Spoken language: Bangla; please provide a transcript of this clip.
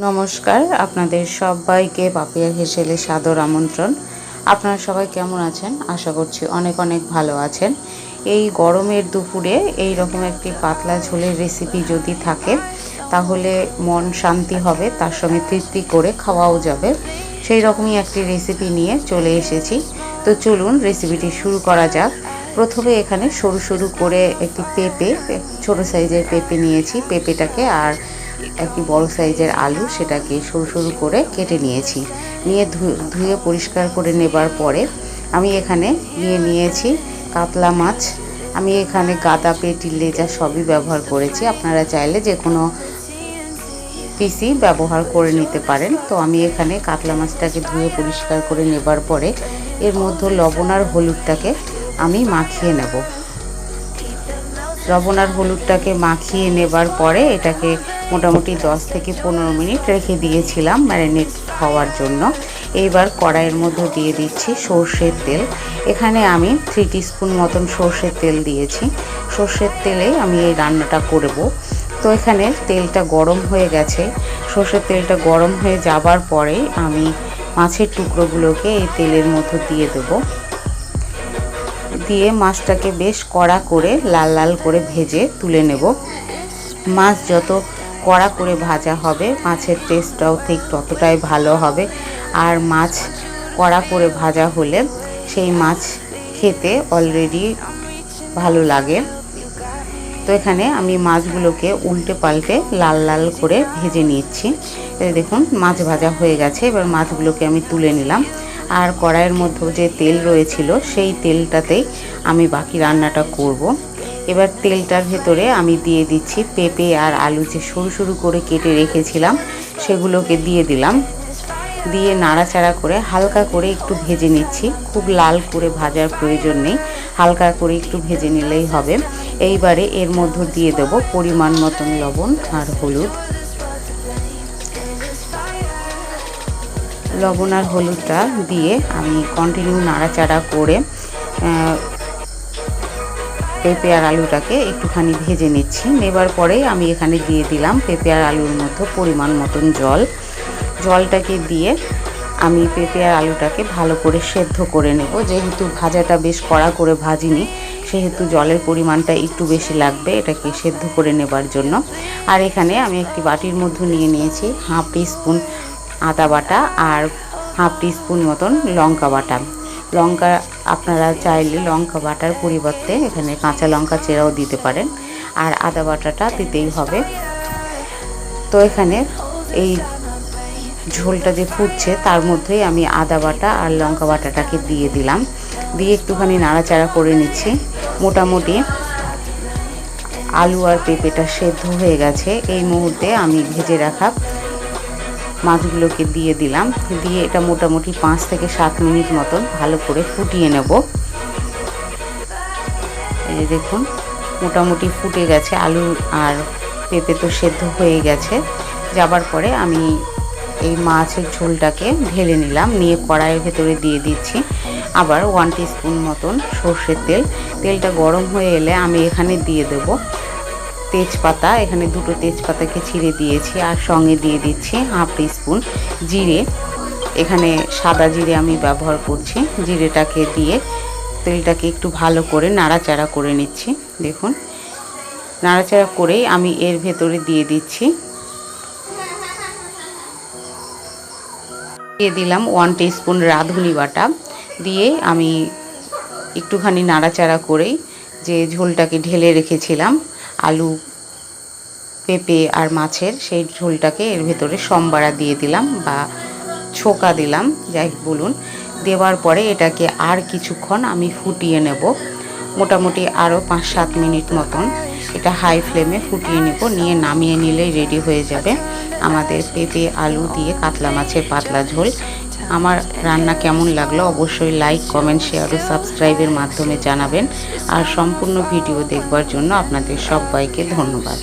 নমস্কার, আপনাদের সবাইকে পাপিয়া হেসেলে সাদর আমন্ত্রণ। আপনারা সবাই কেমন আছেন? আশা করছি অনেক অনেক ভালো আছেন। এই গরমের দুপুরে এই রকম একটি পাতলা ঝোলের রেসিপি যদি থাকে, তাহলে মন শান্তি হবে, তার সঙ্গে তৃপ্তি করে খাওয়াও যাবে। সেই রকমই একটি রেসিপি নিয়ে চলে এসেছি। তো চলুন রেসিপিটি শুরু করা যাক। প্রথমে এখানে সরু সরু করে একটি পেঁপে, ছোট সাইজের পেঁপে নিয়েছি। পেঁপেটাকে আর একটি বড় সাইজের আলু সেটাকে সরু সরু করে কেটে নিয়েছি। নিয়ে ধুয়ে পরিষ্কার করে নেবার পরে আমি এখানে নিয়ে নিয়েছি কাতলা মাছ। আমি এখানে গাদা পেটি, লেজা সবই ব্যবহার করেছি। আপনারা চাইলে যে কোনো পিসি ব্যবহার করে নিতে পারেন। তো আমি এখানে কাতলা মাছটাকে ধুয়ে পরিষ্কার করে নেবার পরে এর মধ্যে লবণ আর হলুদটাকে আমি মাখিয়ে নেব। লবণ আর হলুদটাকে মাখিয়ে নেবার পরে এটাকে মোটামুটি 10 থেকে পনেরো মিনিট রেখে দিয়েছিলাম ম্যারিনেট হওয়ার জন্য। এইবার কড়াইয়ের মধ্যে দিয়ে দিচ্ছি সর্ষের তেল। এখানে আমি থ্রি স্পুন মতন সর্ষের তেল দিয়েছি। সর্ষের তেলে আমি এই রান্নাটা করব। তো এখানে তেলটা গরম হয়ে গেছে। সর্ষের তেলটা গরম হয়ে যাবার পরে আমি মাছের টুকরোগুলোকে এই তেলের মধ্যে দিয়ে দেবো। দিয়ে মাছটাকে বেশ কড়া করে লাল লাল করে ভেজে তুলে নেব। মাছ যত কড়া করে ভাজা হবে। মাছের টেস্টটাও ঠিক ততটাই ভালো হবে। আর মাছ কড়া করে ভাজা হলে সেই মাছ খেতে অলরেডি ভালো লাগে। তো এখানে আমি মাছগুলোকে উল্টে পাল্টে লাল লাল করে ভেজে নিচ্ছি। দেখুন, মাছ ভাজা হয়ে গেছে। এবার মাছগুলোকে আমি তুলে নিলাম। আর কড়াইয়ের মধ্যে যে তেল রয়েছিল, সেই তেলটাতেই আমি বাকি রান্নাটা করব। এবার তেলটার ভেতরে আমি দিয়ে দিচ্ছি পেঁপে আর আলু যে সরু সরু করে কেটে রেখেছিলাম, সেগুলোকে দিয়ে দিলাম। দিয়ে নাড়াচাড়া করে হালকা করে একটু ভেজে নিচ্ছি। খুব লাল করে ভাজার প্রয়োজন নেই, হালকা করে একটু ভেজে নিলেই হবে। এইবারে এর মধ্যে দিয়ে দেব পরিমাণ মতন লবণ আর হলুদ। লবণ আর হলুদটা দিয়ে আমি কন্টিনিউ নাড়াচাড়া করে পেঁপে আর আলুটাকে একটুখানি ভেজে নিচ্ছি। নেবার পরে আমি এখানে দিয়ে দিলাম পেঁপে আর আলুর মধ্যে পরিমাণ মতন জল। জলটাকে দিয়ে আমি পেঁপে আর আলুটাকে ভালো করে সেদ্ধ করে নেব। যেহেতু ভাজাটা বেশ কড়া করে ভাজিনি, সেহেতু জলের পরিমাণটা একটু বেশি লাগবে এটাকে সেদ্ধ করে নেবার জন্য। আর এখানে আমি একটি বাটির মধ্যে নিয়ে নিয়েছি হাফ টি স্পুন আদা বাটা আর হাফ স্পুন মতন লঙ্কা বাটা। লঙ্কা আপনারা চাইলে লঙ্কা বাটার পরিবর্তে এখানে কাঁচা লঙ্কা চেরাও দিতে পারেন। আর আদা বাটাটা দিতেই হবে। তো এখানে এই ঝোলটা যে ফুটছে, তার মধ্যেই আমি আদা বাটা আর লঙ্কা বাটাটাকে দিয়ে দিলাম। দিয়ে একটুখানি নাড়াচাড়া করে নিচ্ছি। মোটামুটি আলু আর পেঁপেটা সেদ্ধ হয়ে গেছে। এই মুহূর্তে আমি ভেজে রাখা মাছগুলোকে দিয়ে দিলাম। দিয়ে এটা মোটামুটি পাঁচ থেকে সাত মিনিট মতন ভালো করে ফুটিয়ে নেব। এই দেখুন, মোটামুটি ফুটে গেছে, আলু আর পেঁপে তো সেদ্ধ হয়ে গেছে। যাবার পরে আমি এই মাছের ঝোলটাকে ঢেলে নিলাম, নিয়ে কড়াইয়ের ভেতরে দিয়ে দিচ্ছি। আবার ওয়ান স্পুন মতন সর্ষের তেল। তেলটা গরম হয়ে এলে আমি এখানে দিয়ে দেবো। তেজপাতা, এখানে দুটো তেজপাতাকে ছিঁড়ে দিয়েছি আর সঙ্গে দিয়ে দিচ্ছি হাফ স্পুন জিরে। এখানে সাদা জিরে আমি ব্যবহার করছি, জিরেটাকে দিয়ে তেলটাকে একটু ভালো করে নাড়াচাড়া করে নিচ্ছি, দেখুন। নাড়াচাড়া করেই আমি এর ভেতরে দিয়ে দিচ্ছি। দিয়ে দিলাম ওয়ান স্পুন রাঁধুনি বাটা, দিয়ে আমি একটুখানি নাড়াচাড়া করেই যে ঝোলটাকে ঢেলে রেখেছিলাম আলু, পেঁপে আর মাছের সেই ঝোলটাকে এর ভেতরে সম্বারা দিয়ে দিলাম বা ছোকা দিলাম, যাই বলুন। দেওয়ার পরে এটাকে আর কিছুক্ষণ আমি ফুটিয়ে নেব। মোটামুটি আরও পাঁচ সাত মিনিট মতন এটা হাই ফ্লেমে ফুটিয়ে নেব। নিয়ে নামিয়ে নিলেই রেডি হয়ে যাবে আমাদের পেঁপে, আলু দিয়ে কাতলা মাছের পাতলা ঝোল। আমার রান্না কেমন লাগল অবশ্যই লাইক কমেন্ট শেয়ার ও সাবস্ক্রাইবের মাধ্যমে জানাবেন। আর সম্পূর্ণ ভিডিও দেখবার জন্য আপনাদের সবাইকে ধন্যবাদ।